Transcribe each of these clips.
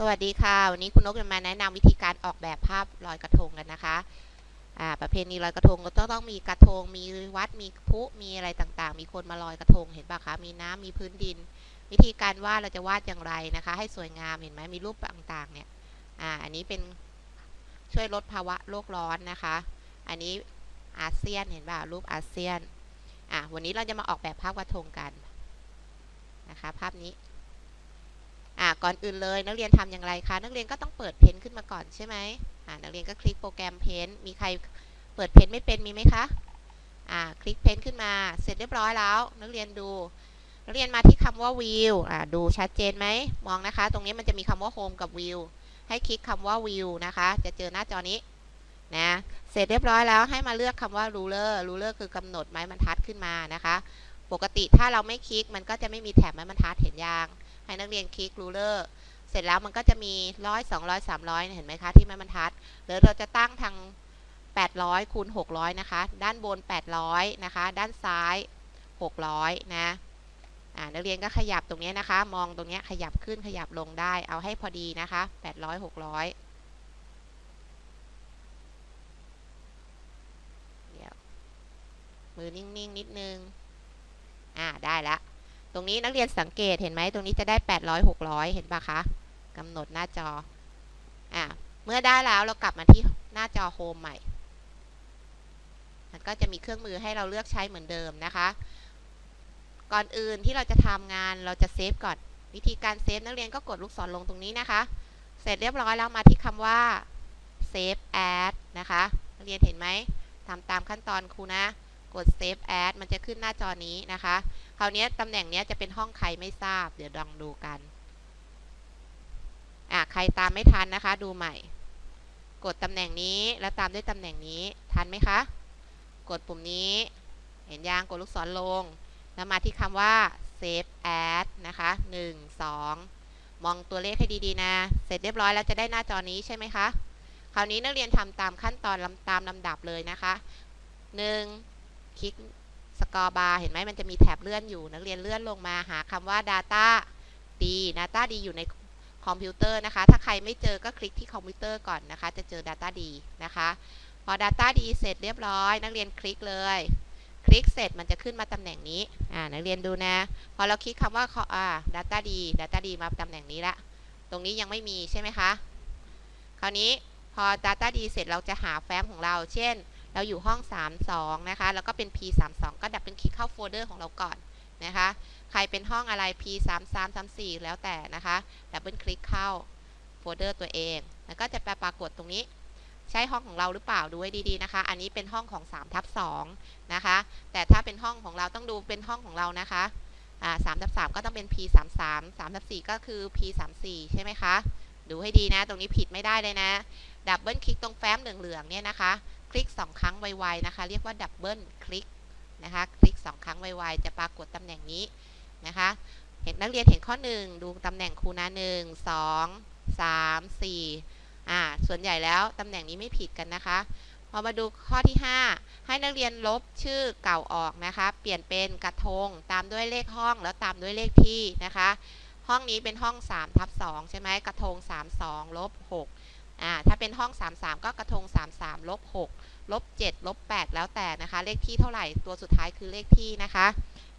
สวัสดีค่ะ วันนี้คุณนกจะมาแนะนำวิธีการออกแบบภาพลอยกระทงกันนะคะอ่าประเพณีลอยกระทงก็ต้องต้องมีกระทง มีวัดมีพุมีอะไรต่างๆ มีคนมาลอยกระทงเห็นปะคะ มีน้ำมีพื้นดิน วิธีการวาดเราจะวาดอย่างไรนะคะ ให้สวยงามเห็นไหมมีรูปต่างๆเนี่ยอ่าอันนี้เป็นช่วยลดภาวะโลกร้อนนะคะ อันนี้อาเซียนเห็นป่ะรูปอาเซียนอะวันนี้เราจะมาออกแบบภาพกระทงกันนะคะ ภาพนี้ อ่าก่อนอื่นเลยนักเรียนทำอย่างไรคะนักเรียนก็ต้องเปิดเพนขึ้นมาก่อนใช่ไหมอ่านักเรียนก็คลิกโปรแกรมเพนมีใครเปิดเพนไม่เป็นมีไหมคะอ่าคลิกเพนขึ้นมาเสร็จเรียบร้อยแล้ว นักเรียนดู นักเรียนมาที่คำว่าวิวอ่าดูชัดเจนไหมมองนะคะ ตรงนี้มันจะมีคำว่าโฮมกับวิวให้คลิกคำว่าวิวนะคะ จะเจอหน้าจอนี้นะเสร็จเรียบร้อยแล้วให้มาเลือกคำว่า ruler ruler คือกำหนดไม้บรรทัดขึ้นมานะคะ ปกติถ้าเราไม่คลิกมันก็จะไม่มีแถบไม้บรรทัดเห็นยัง ให้นักเรียนคลิกรูเลอร์เสร็จแล้วมันก็จะมีร้อยสองร้อยสามร้อยเห็นไหมคะที่ไม้บรรทัดหรือเราจะตั้งทาง800คูณ600 นะคะ ด้านบน 800 นะคะ ด้านซ้าย 600 นะนักเรียนก็ขยับตรงนี้นะคะ มองตรงนี้ขยับขึ้นขยับลงได้ เอาให้พอดีนะคะ 800 600 เดี๋ยว มือนิ่ง ๆนนิดนึง อ่า ได้ละ ตรงนี้นักเรียนสังเกตเห็นไหมตรงนี้จะได้ 800 600 เห็นปะคะกำหนดหน้าจออ่าเมื่อได้แล้วเรากลับมาที่หน้าจอโฮมใหม่ มันก็จะมีเครื่องมือให้เราเลือกใช้เหมือนเดิมนะคะ ก่อนอื่นที่เราจะทำงานเราจะเซฟก่อน วิธีการเซฟนักเรียนก็กดลูกศรลงตรงนี้นะคะ เสร็จเรียบร้อยแล้วมาที่คำว่า save as นะคะ นักเรียนเห็นไหมทำตามขั้นตอนครูนะ กด save as มันจะขึ้นหน้าจอนี้นะคะ คราวนี้ตำแหน่งนี้จะเป็นห้องใครไม่ทราบ เดี๋ยวลองดูกัน อะใครตามไม่ทันนะคะ ดูใหม่ กดตำแหน่งนี้แล้วตามด้วยตำแหน่งนี้ทันไหมคะ กดปุ่มนี้ เห็นยังกดลูกศรลง แล้วมาที่คำว่า save as นะคะ1 2 มองตัวเลขให้ดีๆนะ เสร็จเรียบร้อยแล้วจะได้หน้าจอนี้ใช่ไหมคะ คราวนี้นักเรียนทำตามขั้นตอนลำตามลำดับเลยนะคะ 1. คลิก สกอร์บาร์เห็นไหมมันจะมีแถบเลื่อนอยู่ นักเรียนเลื่อนลงมาหาคำว่า Data D Data D อยู่ในคอมพิวเตอร์นะคะ ถ้าใครไม่เจอก็คลิกที่คอมพิวเตอร์ก่อนนะคะ จะเจอ Data D นะคะ พอ Data D เสร็จเรียบร้อย นักเรียนคลิกเลย คลิกเสร็จมันจะขึ้นมาตำแหน่งนี้ อ่า นักเรียนดูนะ พอเราคลิกคำว่าอ่า Data D Data D มาตำแหน่งนี้ละ ตรงนี้ยังไม่มีใช่ไหมคะ คราวนี้พอ Data D เสร็จเราจะหาแฟ้มของเรา เช่น เราอยู่ห้อง 32 นะคะ แล้วก็เป็น P 3 2ก็ดับเป็นคลิกเข้าโฟลเดอร์ของเราก่อนนะคะ ใครเป็นห้องอะไร P 3 3 3 4แล้วแต่นะคะ ดับเบิลคลิกเข้าโฟลเดอร์ตัวเอง แล้วก็จะปรากฏตรงนี้ ใช่ห้องของเราหรือเปล่าดูไว้ดีๆนะคะ อันนี้เป็นห้องของ3ทับ2นะคะ แต่ถ้าเป็นห้องของเราต้องดูเป็นห้องของเรานะคะอ่า3ทับ3ก็ต้องเป็น P 3 3 3ทับ4ก็คือ P 3 4ใช่ไหมคะ ดูให้ดีนะ ตรงนี้ผิดไม่ได้เลยนะ ดับเบิลคลิกตรงแฟ้มเหลืองๆเนี่ยนะคะ คลิก 2 ครั้งไวๆนะคะ เรียกว่าดับเบิลคลิกนะคะ คลิก 2 ครั้งไวๆจะปรากฏตำแหน่งนี้นะคะ เห็นนักเรียนเห็นข้อ 1 ดูตำแหน่งครูนะ1 2 3 4อ่าส่วนใหญ่แล้วตำแหน่งนี้ไม่ผิดกันนะคะพอมาดูข้อที่ 5 ให้นักเรียนลบชื่อเก่าออกนะคะ เปลี่ยนเป็นกระทงตามด้วยเลขห้องแล้วตามด้วยเลขที่นะคะ ห้องนี้เป็นห้อง3ทับ2ใช่ไหมกระทง 32ลบ6 อ่าถ้าเป็นห้อง 33 ก็กระทง 33ลบ6ลบ7ลบ8แล้วแต่นะคะ เลขที่เท่าไหร่ตัวสุดท้ายคือเลขที่นะคะ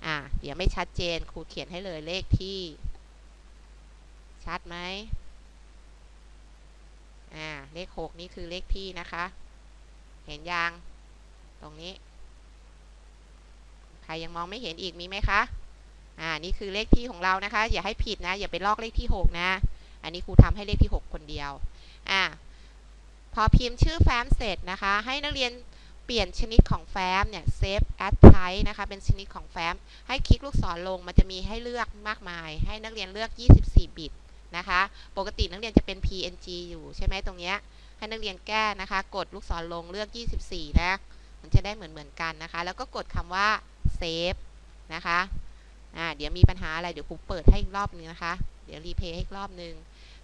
อ่าเดี๋ยวไม่ชัดเจนครูเขียนให้เลยเลขที่ ชัดไหมอ่าเลข 6 นี่คือเลขที่นะคะ เห็นยังตรงนี้ ใครยังมองไม่เห็นอีกมีไหมคะอ่านี่คือเลขที่ของเรานะคะ อย่าให้ผิดนะ อย่าไปลอกเลขที่ 6 นะ อันนี้ครูทำให้เลขที่ 6 คนเดียว อ่าพอพิมพ์ชื่อแฟ้มเสร็จนะคะ ให้นักเรียนเปลี่ยนชนิดของแฟ้มเนี่ย save as type นะคะ เป็นชนิดของแฟ้ม ให้คลิกลูกศรลง มันจะมีให้เลือกมากมาย ให้นักเรียนเลือก 24 บิตนะคะ ปกตินักเรียนจะเป็น PNG อยู่ใช่ไหมตรงเนี้ย ให้นักเรียนแก้นะคะ กดลูกศรลงเลือก 24 นะ มันจะได้เหมือนเหมือนกันนะคะ แล้วก็กดคำว่า save นะคะ อ่า เดี๋ยวมีปัญหาอะไร เดี๋ยวครูเปิดให้อีกรอบนึงนะคะ เดี๋ยวรีเพย์ให้อีกรอบนึง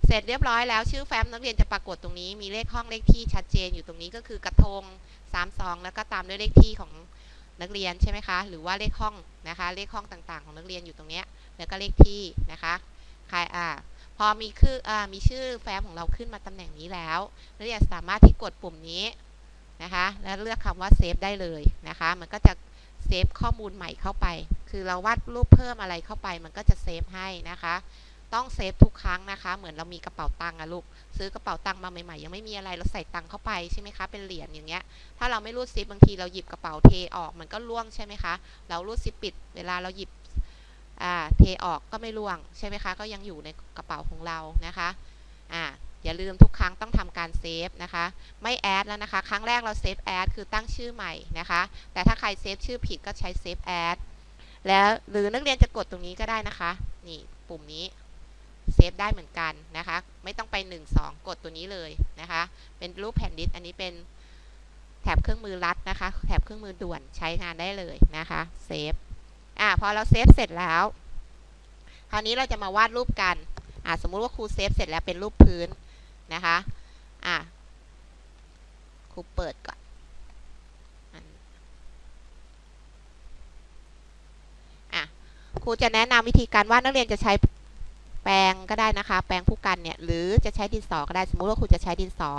เสร็จเรียบร้อยแล้วชื่อแฟ้มนักเรียนจะปรากฏตรงนี้ มีเลขห้องเลขที่ชัดเจนอยู่ตรงนี้ก็คือกระทง32แล้วก็ตามด้วยเลขที่ของนักเรียนใช่ไหมคะ หรือว่าเลขห้องนะคะ เลขห้องต่างๆ ของนักเรียนอยู่ตรงนี้แล้วก็เลขที่นะคะใครอ่าพอมีคืออ่ามีชื่อแฟ้มของเราขึ้นมาตำแหน่งนี้แล้วนักเรียนสามารถที่กดปุ่มนี้นะคะ แล้วเลือกคำว่าเซฟได้เลยนะคะ มันก็จะเซฟข้อมูลใหม่เข้าไป คือเราวาดรูปเพิ่มอะไรเข้าไป มันก็จะเซฟให้นะคะ ต้องเซฟทุกครั้งนะคะ เหมือนเรามีกระเป๋าตังค์อะลูก ซื้อกระเป๋าตังค์มาใหม่ๆ ยังไม่มีอะไร เราใส่ตังค์เข้าไปใช่ไหมคะ เป็นเหรียญอย่างเงี้ย ถ้าเราไม่รูดซิปบางทีเราหยิบกระเป๋าเทออกมันก็ล่วงใช่ไหมคะ เรารูดซิปปิด เวลาเราหยิบอ่าเทออกก็ไม่ล่วงใช่ไหมคะ ก็ยังอยู่ในกระเป๋าของเรานะคะอ่าอย่าลืมทุกครั้งต้องทำการเซฟนะคะ ไม่แอดแล้วนะคะ ครั้งแรกเราเซฟแอดคือตั้งชื่อใหม่นะคะ แต่ถ้าใครเซฟชื่อผิดก็ใช้เซฟแอดแล้วหรือนักเรียนจะกดตรงนี้ก็ได้นะคะ นี่ปุ่มนี้ เซฟได้เหมือนกันนะคะ ไม่ต้องไป 1 2 กดตัวนี้เลยนะคะ เป็นรูปแผ่นดิสอันนี้เป็นแถบเครื่องมือรัดนะคะ แถบเครื่องมือด่วนใช้งานได้เลยนะคะเซฟอ่าพอเราเซฟเสร็จแล้ว คราวนี้เราจะมาวาดรูปกันอ่าสมมุติว่าครูเซฟเสร็จแล้วเป็นรูปพื้นนะคะอะครูเปิดก่อนอันอะครูจะแนะนำวิธีการวาดนักเรียนจะใช้ แปรงก็ได้นะคะ แปรงผู้กันเนี่ย หรือจะใช้ดินสอก็ได้ สมมุติว่าครูจะใช้ดินสอ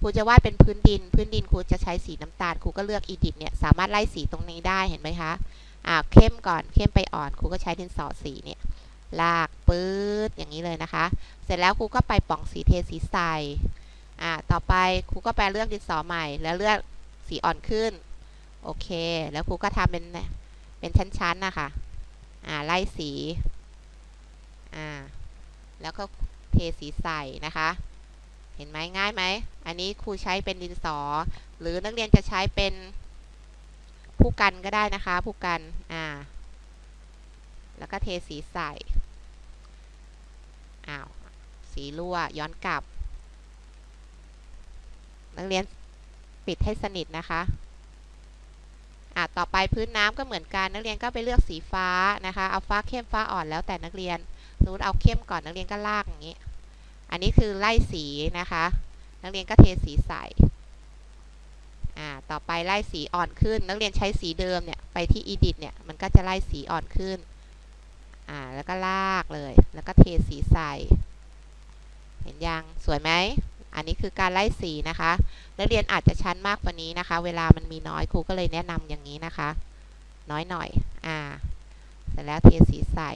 ครูจะวาดเป็นพื้นดิน พื้นดินครูจะใช้สีน้ำตาล ครูก็เลือกอีดิทเนี่ย สามารถไล่สีตรงนี้ได้ เห็นไหมคะ อ่า เข้มก่อน เข้มไปอ่อน ครูก็ใช้ดินสอสีเนี่ย ลากปื๊ดอย่างนี้เลยนะคะ เสร็จแล้วครูก็ไปป่องสีเทสีใส อ่า ต่อไปครูก็ไปเลือกดินสอใหม่ แล้วเลือกสีอ่อนขึ้น โอเค แล้วครูก็ทำเป็น เป็นชั้นๆนะคะ อ่า ไล่สี อ่า แล้วก็เทสีใส่นะคะ เห็นไหมง่ายไหม อันนี้ครูใช้เป็นดินสอ หรือนักเรียนจะใช้เป็นผู้กันก็ได้นะคะ ผู้กันอ่า แล้วก็เทสีใส่อ้าวสีรั่วย้อนกลับ นักเรียนปิดให้สนิทนะคะอะต่อไปพื้นน้ำก็เหมือนกันนักเรียนก็ไปเลือกสีฟ้านะคะ เอาฟ้าเข้มฟ้าอ่อนแล้วแต่นักเรียน สมมติเอาเข้มก่อนนักเรียนก็ลากอย่างนี้ อันนี้คือไล่สีนะคะ นักเรียนก็เทสีใสอ่าต่อไปไล่สีอ่อนขึ้น นักเรียนใช้สีเดิมเนี่ยไปที่ edit เนี่ยมันก็จะไล่สีอ่อนขึ้นอ่าแล้วก็ลากเลย แล้วก็เทสีใสเห็นยังสวยไหมอันนี้คือการไล่สีนะคะ นักเรียนอาจจะชั้นมากกว่านี้นะคะ เวลามันมีน้อยครูก็เลยแนะนำอย่างนี้นะคะ น้อยหน่อย อ่า เสร็จแล้วเทสีใส่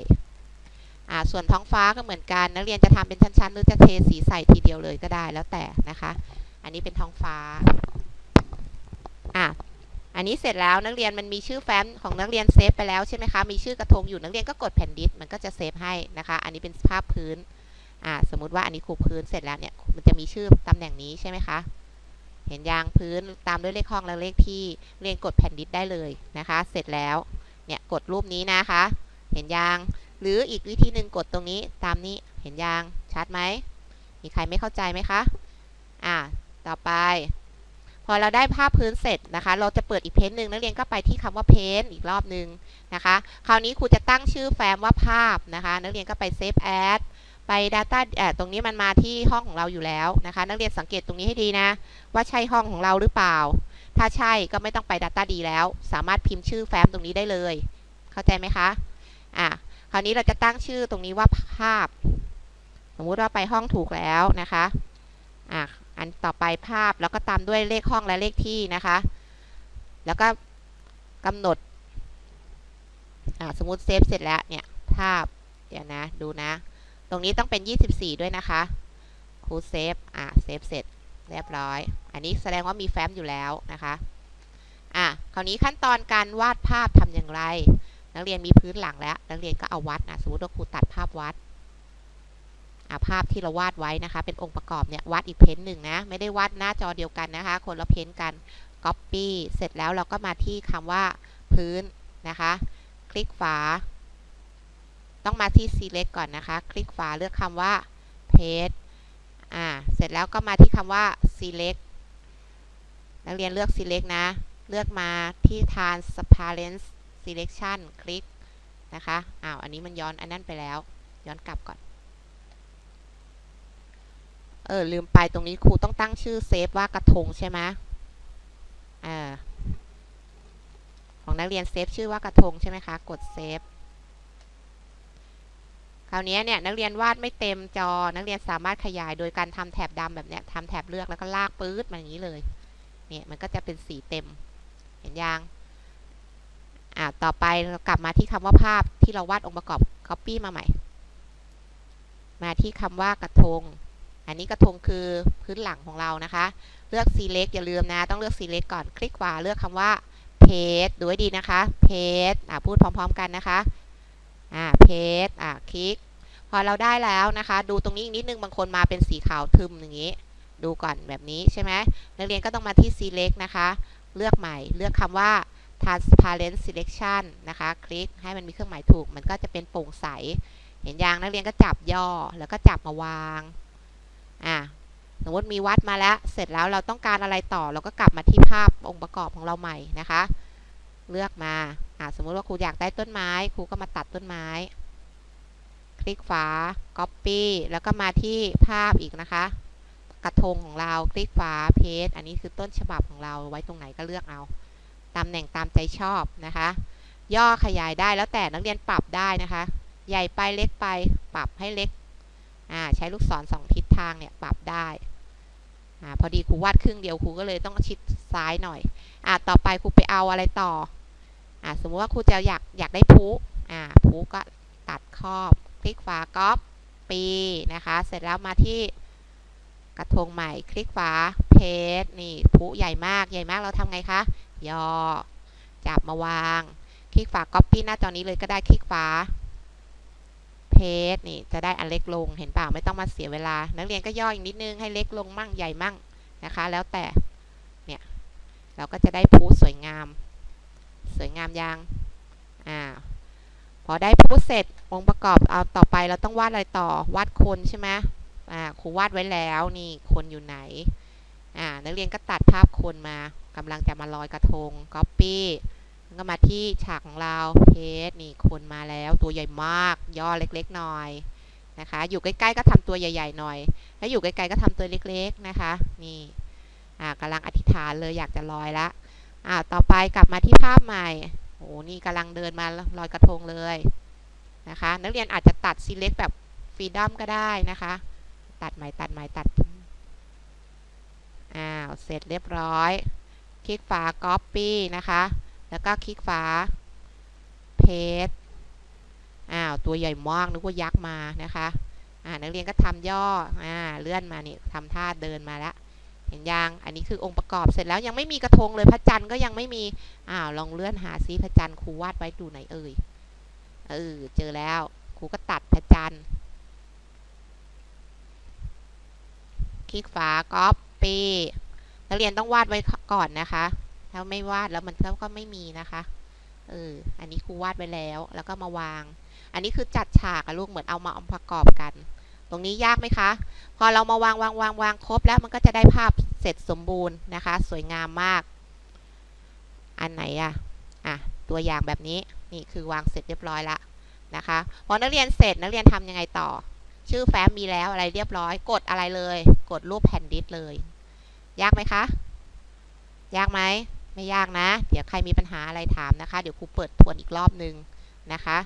ส่วนท้องฟ้าก็เหมือนกัน นักเรียนจะทำเป็นชั้นๆ หรือจะเทสีใส่ทีเดียวเลยก็ได้แล้วแต่นะคะ อันนี้เป็นท้องฟ้าอะอันนี้เสร็จแล้วนักเรียนมันมีชื่อแฟ้มของนักเรียนเซฟไปแล้วใช่ไหมคะ มีชื่อกระทงอยู่นักเรียนก็กดแผ่นดิสมันก็จะเซฟให้นะคะ อันนี้เป็นภาพพื้นอ่าสมมุติว่าอันนี้ครูพื้นเสร็จแล้วเนี่ยมันจะมีชื่อตำแหน่งนี้ใช่ไหมคะ เห็นยางพื้นตามด้วยเลขห้องและเลขที่เรียนกดแผ่นดิสได้เลยนะคะ เสร็จแล้วเนี่ยกดรูปนี้นะคะ เห็นยาง หรืออีกวิธีหนึ่งกดตรงนี้ตามนี้เห็นยางชัดไหมมีใครไม่เข้าใจไหมคะอ่าต่อไป พอเราได้ภาพพื้นเสร็จนะคะ เราจะเปิดอีกเพนหนึ่งนักเรียนก็ไปที่คำว่าเพนอีกรอบหนึ่งนะคะ คราวนี้ครูจะตั้งชื่อแฟ้มว่าภาพนะคะ นักเรียนก็ไป Save As ไป Data เอ่อตรงนี้มันมาที่ห้องของเราอยู่แล้วนะคะ นักเรียนสังเกตตรงนี้ให้ดีนะ ว่าใช่ห้องของเราหรือเปล่า ถ้าใช่ก็ไม่ต้องไป Data ดีแล้ว สามารถพิมพ์ชื่อแฟ้มตรงนี้ได้เลย เข้าใจไหมคะอะ คราวนี้เราจะตั้งชื่อตรงนี้ว่าภาพ สมมุติว่าไปห้องถูกแล้วนะคะอะอันต่อไปภาพแล้วก็ตามด้วยเลขห้องและเลขที่นะคะ แล้วก็กำหนดอ่าสมมุติเซฟเสร็จแล้วเนี่ยภาพเดี๋ยวนะดูนะ ตรงนี้ต้องเป็น 24 ด้วยนะคะครูเซฟอ่าเซฟเสร็จเรียบร้อย อันนี้แสดงว่ามีแฟ้มอยู่แล้วนะคะอะคราวนี้ขั้นตอนการวาดภาพทำอย่างไร นักเรียนมีพื้นหลังแล้ว นักเรียนก็เอาวัดนะสมมติว่าครูตัดภาพวัดอะภาพที่เราวาดไว้นะคะ เป็นองค์ประกอบเนี่ยวาดอีกเพ้นหนึ่งนะ ไม่ได้วาดหน้าจอเดียวกันนะคะ คนละเพ้นกัน Copy เสร็จแล้วเราก็มาที่คำว่าพื้นนะคะ คลิกฝา ต้องมาที่ select ก่อนนะคะ คลิกฝาเลือกคำว่า paste อ่า เสร็จแล้วก็มาที่คำว่า select นักเรียนเลือก select นะ เลือกมาที่ transparent selection คลิกนะคะอ้าวอันนี้มันย้อนอันนั้นไปแล้ว ย้อนกลับก่อน เออ ลืมไปตรงนี้ครูต้องตั้งชื่อเซฟว่ากระทงใช่ไหมเออของนักเรียนเซฟชื่อว่ากระทงใช่ไหมคะ กดเซฟคราวนี้เนี่ยนักเรียนวาดไม่เต็มจอ นักเรียนสามารถขยายโดยการทำแถบดำแบบเนี้ยทำแถบเลือกแล้วก็ลากปื๊ดมาอย่างนี้เลย เนี่ยมันก็จะเป็นสีเต็ม เห็นยัง อ่าต่อไปเรากลับมาที่คำว่าภาพที่เราวาดองค์ประกอบ copy มาใหม่ มาที่คำว่ากระทง อันนี้กระทงคือพื้นหลังของเรานะคะ เลือก select อย่าลืมนะ ต้องเลือก select ก่อน คลิกขวาเลือกคำว่า paste ดูให้ดีนะคะ paste อ่าพูดพร้อม ๆ กันนะคะ อ่า paste อ่าคลิก พอเราได้แล้วนะคะ ดูตรงนี้อีกนิดนึง บางคนมาเป็นสีขาวทึมอย่างนี้ ดูก่อนแบบนี้ใช่ไหมนักเรียนก็ต้องมาที่ select นะคะ เลือกใหม่ เลือกคำว่า transparent selection นะคะ คลิกให้มันมีเครื่องหมายถูก มันก็จะเป็นโปร่งใส เห็นยังนักเรียนก็จับย่อแล้วก็จับมาวางอ่าสมมติมีวัดมาแล้ว เสร็จแล้วเราต้องการอะไรต่อ เราก็กลับมาที่ภาพองค์ประกอบของเราใหม่นะคะ เลือกมาอ่าสมมติว่าครูอยากได้ต้นไม้ ครูก็มาตัดต้นไม้ คลิกฝา copy แล้วก็มาที่ภาพอีกนะคะ กระทงของเรา คลิกฝา paste อันนี้คือต้นฉบับของเราไว้ตรงไหนก็เลือกเอา ตำแหน่งตามใจชอบนะคะ ย่อขยายได้แล้วแต่นักเรียนปรับได้นะคะ ใหญ่ไปเล็กไปปรับให้เล็กใช้ลูกศรสองทิศทางเนี่ยปรับได้อพอดีครูวาดครึ่งเดียวครูก็เลยต้องชิดซ้ายหน่อยอต่อไปครูไปเอาอะไรต่ออสมมติว่าครูจะอยากอยากได้พุพุก็ตัดครอบคลิกฝาก๊อปปีนะคะ เสร็จแล้วมาที่กระทงใหม่คลิกฝาเพจนี่พุใหญ่มากใหญ่มากเราทำไงคะ ย่อ จับมาวาง คลิกฝา Copy หน้าจอนี้เลยก็ได้คลิกฝา Paste นี่จะได้อันเล็กลงเห็นเปล่าไม่ต้องมาเสียเวลา นักเรียนก็ย่ออีกนิดนึงให้เล็กลงมั่งใหญ่มั่งนะคะ แล้วแต่เนี่ยเราก็จะได้พูสวยงาม สวยงามยังอ่าพอได้พูเสร็จองค์ประกอบเอาต่อไปเราต้องวาดอะไรต่อวาดคนใช่ไหมอ่าครูวาดไว้แล้วนี่คนอยู่ไหนอ่านักเรียนก็ตัดภาพคนมา กำลังจะมาลอยกระทง Copy แล้วก็มาที่ฉากของเราเพจนี่คนมาแล้วตัวใหญ่มาก ย่อเล็กๆหน่อยนะคะ อยู่ใกล้ๆก็ทำตัวใหญ่ๆหน่อย แล้วอยู่ไกลๆก็ทำตัวเล็กๆนะคะ นี่อ่ากำลังอธิษฐานเลยอยากจะลอยละอ่าต่อไปกลับมาที่ภาพใหม่โอ้นี่กำลังเดินมาลอยกระทงเลยนะคะ นักเรียนอาจจะตัด select แบบ freedom ก็ได้นะคะ ตัดใหม่ตัดใหม่ตัดอ้าวเสร็จเรียบร้อย คลิกฝา copy นะคะ แล้วก็คลิกฝา paste อ้าว ตัวใหญ่มากนึกว่ายักษ์มานะคะ อ่านักเรียนก็ทำย่อ อ่า เลื่อนมานี่ทำท่าเดินมาแล้วเห็นยัง อันนี้คือองค์ประกอบเสร็จแล้วยังไม่มีกระทงเลยพระจันทร์ก็ยังไม่มี อ้าวลองเลื่อนหาซิพระจันทร์ครูวาดไว้ดูไหนเอ่ย เออ เจอแล้วครูก็ตัดพระจันทร์ คลิกฝา copy นักเรียนต้องวาดไว้ก่อนนะคะ ถ้าไม่วาดแล้วมันก็ไม่มีนะคะ เออ อันนี้ครูวาดไว้แล้ว แล้วก็มาวาง อันนี้คือจัดฉากอะลูก เหมือนเอามาอประกอบกัน ตรงนี้ยากไหมคะ พอเรามาวางวางวางวางครบแล้วมันก็จะได้ภาพเสร็จสมบูรณ์นะคะ สวยงามมาก อันไหนอะอะ ตัวอย่างแบบนี้ นี่คือวางเสร็จเรียบร้อยละนะคะ พอนักเรียนเสร็จนักเรียนทำยังไงต่อ ชื่อแฟ้มมีแล้วอะไรเรียบร้อย กดอะไรเลย กดรูปแผ่นดิสเลย ยากไหมคะ ยากไหม ไม่ยากนะ เดี๋ยวใครมีปัญหาอะไรถามนะคะ เดี๋ยวครูเปิดทวนอีกรอบนึงนะคะ